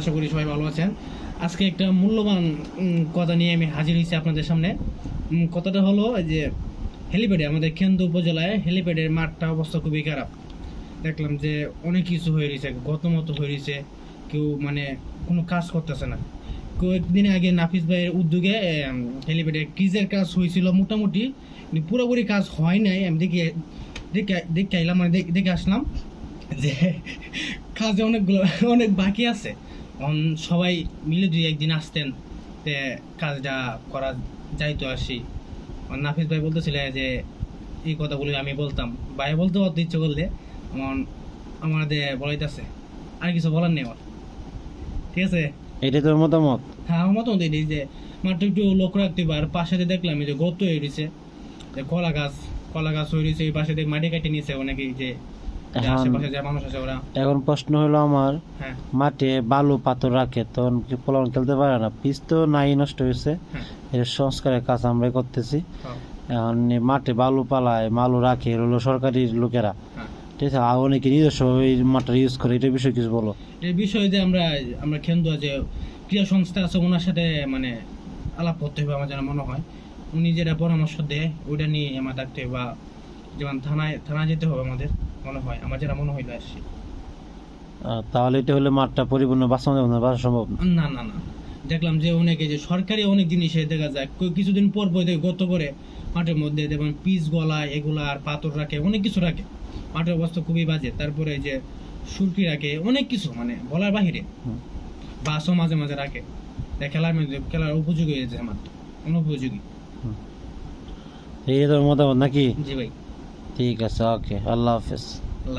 আশা করি সবাই ভালো আছেন। আজকে একটা মূল্যবান কথা নিয়ে আমি হাজির হয়েছি আপনাদের সামনে। কথাটা হলো যে, হেলিপ্যাডে, আমাদের কেন্দ্র উপজেলায় হেলিপ্যাডের মাঠটা অবস্থা খুবই খারাপ। দেখলাম যে, অনেক কিছু হয়ে রয়েছে, গত মতো হয়ে রয়েছে, কেউ মানে কোনো কাজ করতেছে না। কয়েকদিন আগে নাফিস ভাইয়ের উদ্যোগে হেলিপ্যাডে ক্রিজের কাজ হয়েছিল মোটামুটি পুরোপুরি কাজ হয় নাই। আমি দেখে দেখে দেখে আইলাম মানে দেখে আসলাম। যে কাজে অনেকগুলো অনেক বাকি আছে। অন সবাই মিলে যদি একদিন আসতেন তে কাজটা করা যাইতো আসি আর নাফিস ভাই বলতেছিল যে এই কথাগুলো আমি বলতাম। ভাই বলতে অত ইচ্ছে করলে আমার আমাদের বলাইতেছে। আর কিছু বলার নেই আমার। ঠিক আছে? এটা তোর মতামত? হ্যাঁ আমার মতামত এই যে মাত্র একটু লক্ষ্য রাখতে আর পাশে দেখলাম যে গত হয়ে রয়েছে যে কলা গাছ কলা গাছ হয়ে রয়েছে এই পাশে মাটি কেটে নিয়েছে অনেকেই যে যে এখন- আশেপাশে যে মানুষ আছে ওরা। এখন প্রশ্ন হলো আমার হ্যাঁ। মাঠে বালু পাথর রাখে তখন কি খেলতে পারে না? পিচ তো নাই নষ্ট হয়েছে। হ্যাঁ। এর সংস্কারের কাজ আমরা করতেছি। হ্যাঁ, এখন মাঠে বালু পালায় মালু রাখে হলো সরকারি লোকেরা। ঠিক আছে আর অনেকে নিজস্ব এই মাঠটা ইউজ করে এটা বিষয়ে কিছু বলো। এই বিষয়ে যে আমরা আমরা কেন্দ্র যে ক্রিয়া সংস্থা আছে ওনার সাথে মানে আলাপ করতে হবে আমার যেন মনে হয়। উনি যেটা পরামর্শ দেয় ওইটা নিয়ে আমার থাকতে হবে বা যেমন থানায় থানায় যেতে হবে আমাদের। মনে হয় আমার যেটা মনে হইল আসছি তাহলে এটা হলে মাঠটা পরিপূর্ণ বাঁচানো যাবে না বাঁচা সম্ভব না? না না দেখলাম যে অনেকে যে সরকারি অনেক জিনিসে দেখা যায় কিছুদিন পর পর দেখে গত করে মাঠের মধ্যে যেমন পিস গলা এগুলা আর পাথর রাখে অনেক কিছু রাখে। মাঠের অবস্থা খুবই বাজে। তারপরে এই যে সুরকি রাখে অনেক কিছু মানে বলার বাহিরে। বাসও মাঝে মাঝে রাখে। খেলার মধ্যে খেলার উপযোগী হয়েছে মাঠ অনুপযোগী। এই তোর মতামত নাকি? জি ভাই। ঠিক আছে ওকে আল্লাহ হাফেজ।